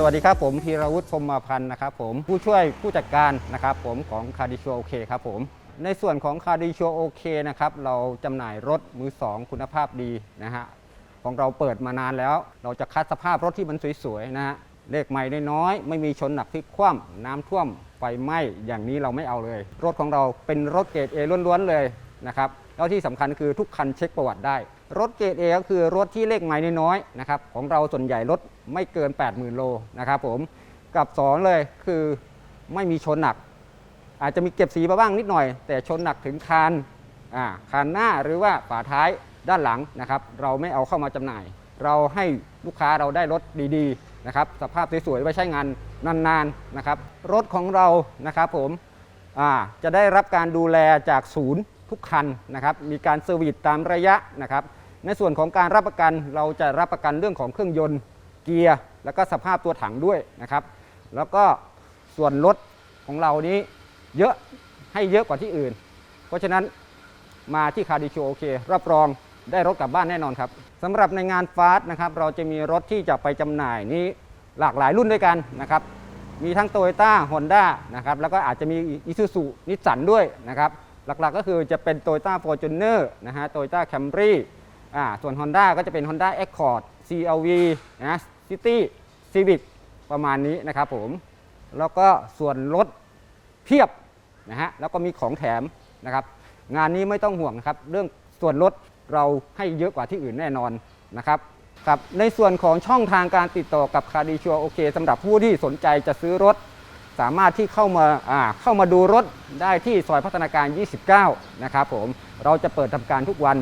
สวัสดีครับผมพีรวุฒิพรมพันธ์นะครับผมผู้ช่วยผู้จัดการนะครับผมของคาร์ดิชัวโอเคครับผมในส่วนของคาร์ดิชัวโอเคนะครับเราจำหน่ายรถมือ 2 คุณภาพดีนะฮะของเราเปิดมานานแล้ว เราจะคัดสภาพรถที่มันสวยๆนะฮะเลขใหม่น้อยๆไม่มีชนหนักพลิกคว่ำน้ำท่วมไฟไหม้อย่างนี้เราไม่เอาเลย รถของเราเป็นรถเกรดเอล้วนๆเลยนะครับแล้วที่สำคัญคือทุกคันเช็คประวัติได้ รถเกรด A ก็คือรถที่เลขไม้น้อยๆนะครับของเราส่วนใหญ่รถไม่เกิน 80,000 โลนะครับผมกับ 2 เลยคือไม่มีชนหนัก อาจจะมีเก็บสีมาบ้างนิดหน่อย แต่ชนหนักถึงคานอ่าคานหน้าหรือว่าฝาท้ายด้านหลังนะครับ เราไม่เอาเข้ามาจำหน่าย เราให้ลูกค้าเราได้รถดีๆนะครับสภาพสวยๆไว้ใช้งานนานๆนะครับ รถของเรานะครับผมจะได้รับการดูแลจากศูนย์ทุกคันนะครับ มีการเซอร์วิสตามระยะนะครับ ในส่วนของการรับประกันเราจะรับประกันเรื่องของเครื่องยนต์เกียร์แล้วก็สภาพตัวถังด้วยนะครับ แล้วก็ส่วนรถของเรานี้เยอะให้เยอะกว่าที่อื่น เพราะฉะนั้นมาที่คาร์ดิโชโอเครับรองได้รถกลับบ้านแน่นอนครับสำหรับในงานฟาสนะครับเราจะมีรถที่จะไปจำหน่ายนี้หลากหลายรุ่นด้วยกันนะครับมีทั้ง t o y ยต้าฮอนด้านะครับแล้วก็อาจจะมีอิซูซุนิสสันด้วยนะครับหลักๆก็คือจะเป็น t o y ยต้าฟอร์จูเนอร์นะฮะ t o y ยต้าแคมรี่ อ่าส่วน Honda ก็จะเป็น Honda Accord CRV นะ City Civic ประมาณนี้นะครับผม แล้วก็ส่วนลดเพียบนะฮะแล้วก็มีของแถมนะครับ งานนี้ไม่ต้องห่วงนะครับ เรื่องส่วนลดเราให้เยอะกว่าที่อื่นแน่นอนนะครับครับในส่วนของช่องทางการติดต่อกับคาดีชัวโอเคสำหรับผู้ที่สนใจจะซื้อรถ สามารถที่เข้ามาอ่าเข้ามาดูรถได้ที่ซอยพัฒนาการ 29 นะครับผมเราจะเปิดทำการทุกวัน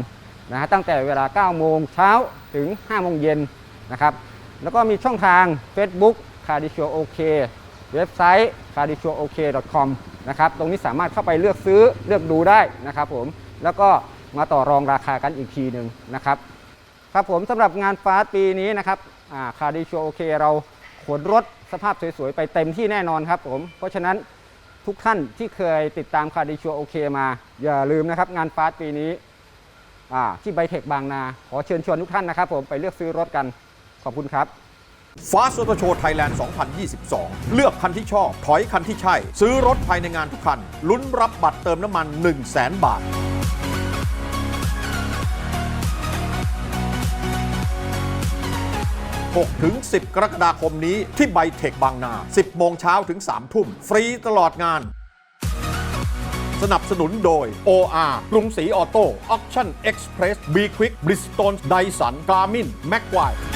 นะฮะตั้งแต่เวลา 9 โมงเช้าถึง 5 โมงเย็นนะครับ แล้วก็มีช่องทาง Facebook c a r d i c h o OK เว็บไซต์ c a r d i c h o OK com นะครับ ตรงนี้สามารถเข้าไปเลือกซื้อเลือกดูได้นะครับผม แล้วก็มาต่อรองราคากันอีกทีหนึ่งนะครับ ครับผมสำหรับงานฟาสปีนี้นะครับคาร์ดิชัวโอเคเราขนรถสภาพสวยๆ ไปเต็มที่แน่นอนครับผม เพราะฉะนั้นทุกท่านที่เคยติดตามคาร์ดิชัวโอเคมา อย่าลืมนะครับงานฟาสปีนี้ ที่ไบเทคบางนา ขอเชิญชวนทุกท่านนะครับผมไปเลือกซื้อรถกันขอบคุณครับฟาสต์ออโตโชว์ไทยแลนด์ 2022 เลือกคันที่ชอบ ถอยคันที่ใช่ ซื้อรถภายในงานทุกคัน ลุ้นรับบัตรเติมน้ำมัน 1 0 0 0 0แบาท6ถึง 10 กรกฎาคมนี้ที่ไบเทคบางนา 10 โมงเช้าถึง 3 ทุ่ม ฟรีตลอดงาน สนับสนุนโดย OR กรุงศรีออโต้ Auction Express B Quick Bridgestone Dyson Garmin Maguire